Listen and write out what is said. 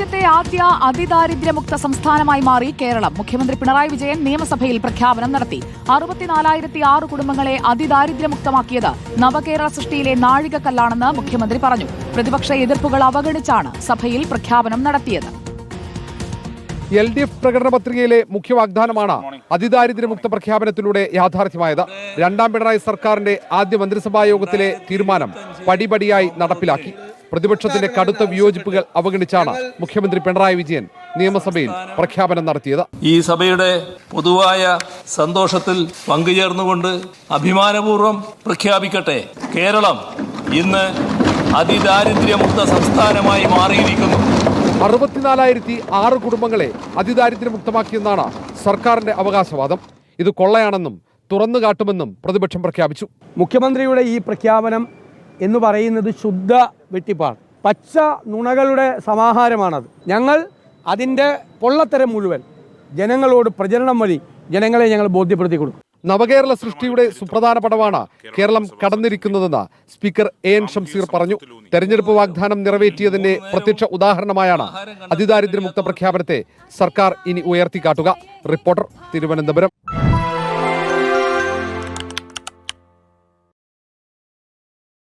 രാജ്യത്തെ ആദ്യ അതിദാരിദ്ര്യമുക്ത സംസ്ഥാനമായി മാറി കേരളം. മുഖ്യമന്ത്രി പിണറായി വിജയൻ നിയമസഭയിൽ പ്രഖ്യാപനം നടത്തി. അറുപത്തിനാലായിരത്തി ആറ് കുടുംബങ്ങളെ അതിദാരിദ്ര്യമുക്തമാക്കിയത് നവകേരള സൃഷ്ടിയിലെ നാഴികക്കല്ലാണെന്ന് മുഖ്യമന്ത്രി പറഞ്ഞു. പ്രതിപക്ഷ എതിർപ്പുകൾ അവഗണിച്ചാണ് സഭയിൽ പ്രഖ്യാപനം നടത്തിയത്. എൽ ഡി എഫ് പ്രകടന പത്രികയിലെ മുഖ്യ വാഗ്ദാനമാണ് അതിദാരിദ്ര്യമുക്ത പ്രഖ്യാപനത്തിലൂടെ യാഥാർത്ഥ്യമായത്. രണ്ടാം പിണറായി സർക്കാരിന്റെ ആദ്യ മന്ത്രിസഭാ യോഗത്തിലെ തീരുമാനം പടിപടിയായി നടപ്പിലാക്കി. പ്രതിപക്ഷത്തിന്റെ കടുത്ത വിയോജിപ്പുകൾ അവഗണിച്ചാണ് മുഖ്യമന്ത്രി പിണറായി വിജയൻ നിയമസഭയിൽ പ്രഖ്യാപനം നടത്തിയത്. ഈ സഭയുടെ പൊതുവായ സന്തോഷത്തിൽ പങ്കുചേർന്നുകൊണ്ട് അഭിമാനപൂർവം പ്രഖ്യാപിക്കട്ടെ. കേരളം ഇന്ന് അതിദാരിദ്ര്യമുക്ത സംസ്ഥാനമായി മാറിയിരിക്കുന്നു. അറുപത്തിനാലായിരത്തി ആറ് കുടുംബങ്ങളെ അതിദാരിദ്ര്യമുക്തമാക്കിയെന്നാണ് സർക്കാരിന്റെ അവകാശവാദം. ഇത് കൊള്ളയാണെന്നും തുറന്നു കാട്ടുമെന്നും പ്രതിപക്ഷം പ്രഖ്യാപിച്ചു. മുഖ്യമന്ത്രിയുടെ ഈ പ്രഖ്യാപനം എന്ന് പറയുന്നത് ശുദ്ധ വെട്ടിപ്പാണ്. പച്ച നുണകളുടെ സമാഹാരമാണത്. ഞങ്ങൾ അതിന്റെ പൊള്ളത്തരം മുഴുവൻ ജനങ്ങളോട് പ്രചരണം വഴി ജനങ്ങളെ ഞങ്ങൾ ബോധ്യപ്പെടുത്തി കൊടുക്കും നവകേരള സൃഷ്ടിയുടെ സുപ്രധാന പടവാണ് കേരളം കടന്നിരിക്കുന്നതെന്ന് സ്പീക്കർ എ എൻ ഷംസീർ പറഞ്ഞു. തെരഞ്ഞെടുപ്പ് വാഗ്ദാനം നിറവേറ്റിയതിന്റെ പ്രത്യക്ഷ ഉദാഹരണമായാണ് അതിദാരിദ്ര്യമുക്ത പ്രഖ്യാപനത്തെ സർക്കാർ ഇനി ഉയർത്തിക്കാട്ടുക. റിപ്പോർട്ടർ തിരുവനന്തപുരം.